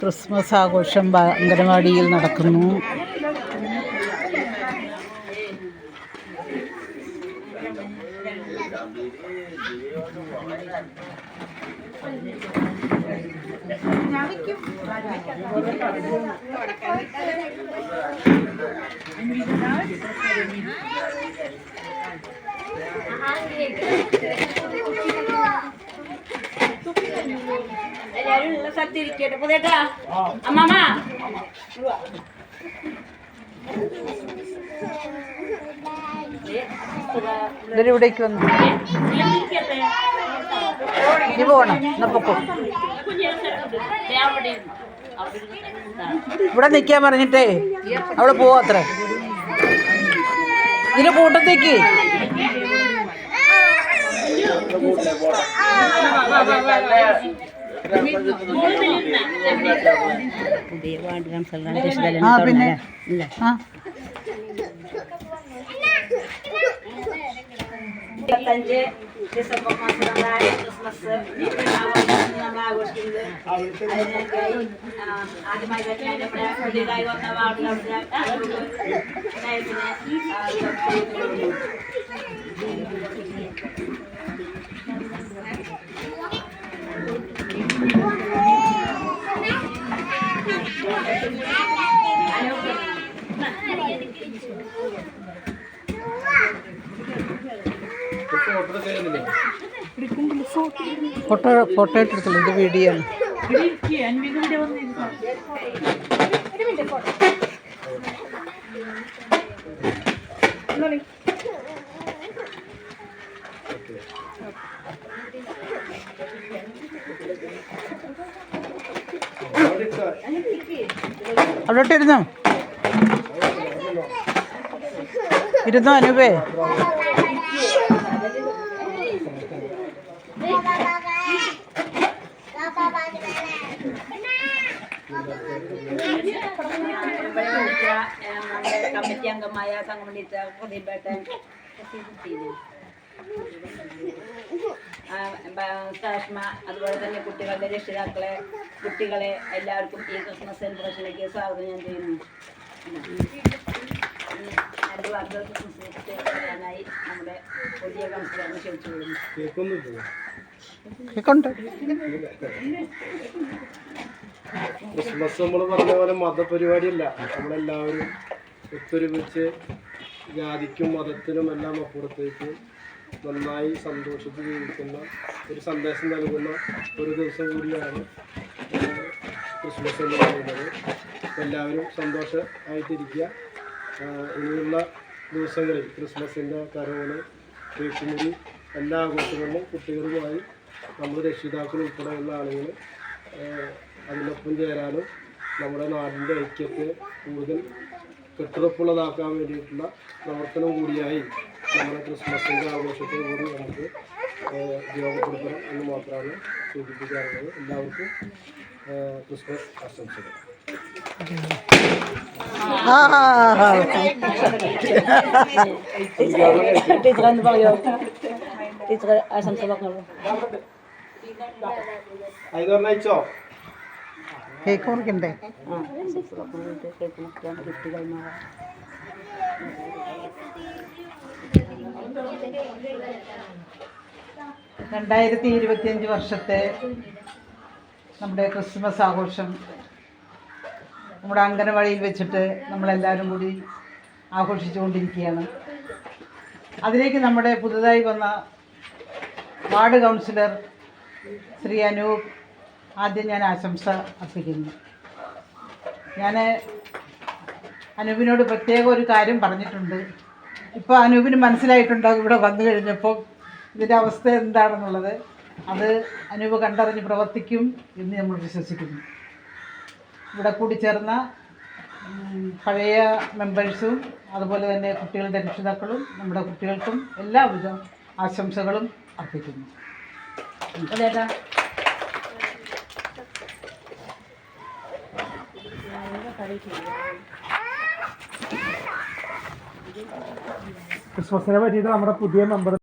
Christmas ആഘോഷം അംഗനവാടിയിൽ നടക്കുന്നു. എല്ലാരും ഉള്ള സത്യം ഇരിക്കട്ടെ. പുതിയേട്ടാ അമ്മാമ. ഇവർ ഇവിടേക്ക് വന്നു. ഇനി പോകണം എന്നാ പൊക്കോ. ഇവിടെ നിൽക്കാൻ പറഞ്ഞിട്ടേ അവൾ പോവാ അത്ര. ഇതിന്റെ കൂട്ടത്തേക്ക്. പുതിയ വാർഡ് കൗൺസിലറാണ് ആ പിന്നെ ആ ഇരുപത്തഞ്ച് ഡിസംബർ മാസത്തിലാണ് ക്രിസ്മസ് നമ്മൾ ആഘോഷിക്കുന്നത് അതിനൊക്കെയായി ആ, ആദ്യമായി തന്നെ നമ്മുടെ പുതിയതായി വന്ന വാർഡ് കൗൺസിലർ ഫോട്ടോ ഫോട്ടോ എടുത്തില്ല ഇത് വീഡിയോ ആണ്. അവിടോട്ട് ഇരുന്നോ? ഇരുന്നോ അനൂപേ? കമ്മിറ്റി അംഗമായ തങ്ങമണിച്ച പ്രദീപേട്ടൻ കാഷ്മ അതുപോലെ തന്നെ കുട്ടികളുടെ രക്ഷിതാക്കളെ കുട്ടികളെ എല്ലാവർക്കും ഈ ക്രിസ്മസ് സെലിബ്രേഷനിലേക്ക് സ്വാഗതം ഞാൻ ചെയ്യുന്നു. രണ്ട് വാർത്തകൾ ക്രിസ്മസ് പറയാനായി നമ്മുടെ പുതിയ കൗൺസിലറിനെ ക്ഷണിച്ചു കൊള്ളുന്നു കേൾക്കുന്നുണ്ട് ക്രിസ്മസ് നമ്മൾ പറഞ്ഞ പോലെ മതപരിപാടിയല്ല. നമ്മളെല്ലാവരും ഒത്തൊരുമിച്ച് ജാതിക്കും മതത്തിനും എല്ലാം അപ്പുറത്തേക്ക് നന്നായി സന്തോഷിച്ച് ജീവിക്കുന്ന ഒരു സന്ദേശം നൽകുന്ന ഒരു ദിവസം കൂടിയാണ് ക്രിസ്മസ് എന്ന് പറയുന്നത്. എല്ലാവരും സന്തോഷമായിട്ടിരിക്കുക. ഇനിയുള്ള ദിവസങ്ങളിൽ ക്രിസ്മസിന്റെ കരോൾ കേക്കുമുറി എല്ലാ ആഘോഷങ്ങളിലും കുട്ടികളുമായി നമ്മൾ രക്ഷിതാക്കൾ ഉൾപ്പെടെയുള്ള ആളുകൾ അതിനൊപ്പം ചേരാനും നമ്മുടെ നാടിന്റെ ഐക്യത്തെ കൂടുതൽ കെട്ടുറപ്പുള്ളതാക്കാൻ വേണ്ടിയിട്ടുള്ള പ്രവർത്തനം കൂടിയായി നമ്മുടെ ക്രിസ്മസിന്റെ ആഘോഷത്തെ കൂടി നമുക്ക് ഉപയോഗപ്പെടുത്തണം എന്ന് മാത്രമാണ് സൂചിപ്പിക്കാറുള്ളത്. എല്ലാവർക്കും ക്രിസ്മസ് ആശംസകൾ. ടീച്ചർ എന്ന് പറയോ ടീച്ചർ ആശംസ പറഞ്ഞോളൂ പറഞ്ഞോ കേക്ക് മുറിക്കണ്ടേ? കേക്ക് മുറിക്കാൻ കിട്ടി മാറാം രണ്ടായിരത്തി ഇരുപത്തിയഞ്ച് വർഷത്തെ നമ്മുടെ ക്രിസ്മസ് ആഘോഷം നമ്മുടെ അങ്കനവാടിയിൽ വെച്ചിട്ട് നമ്മളെല്ലാവരും കൂടി ആഘോഷിച്ചുകൊണ്ടിരിക്കുകയാണ്. അതിലേക്ക് നമ്മുടെ പുതുതായി വന്ന വാർഡ് കൗൺസിലർ ശ്രീ അനൂപ് ആദ്യം ഞാൻ ആശംസ അർപ്പിക്കുന്നു. ഞാൻ അനൂപിനോട് പ്രത്യേക ഒരു കാര്യം പറഞ്ഞിട്ടുണ്ട്. ഇപ്പോൾ അനൂപിന് മനസ്സിലായിട്ടുണ്ടാകും ഇവിടെ വന്നു കഴിഞ്ഞപ്പോൾ ഇതിന്റെ അവസ്ഥ എന്താണെന്നുള്ളത്? അത് അനൂപ് കണ്ടറിഞ്ഞ് പ്രവർത്തിക്കും എന്ന് നമ്മൾ വിശ്വസിക്കുന്നു. ഇവിടെ കൂടി ചേർന്ന പഴയ മെമ്പേഴ്സും അതുപോലെ തന്നെ കുട്ടികളുടെ രക്ഷിതാക്കളും നമ്മുടെ കുട്ടികൾക്കും എല്ലാവിധ ആശംസകളും അർപ്പിക്കുന്നു. അതേട്ടാ ക്രിസ്മസിനെ പറ്റിയിട്ട് നമ്മുടെ പുതിയ മെമ്പർ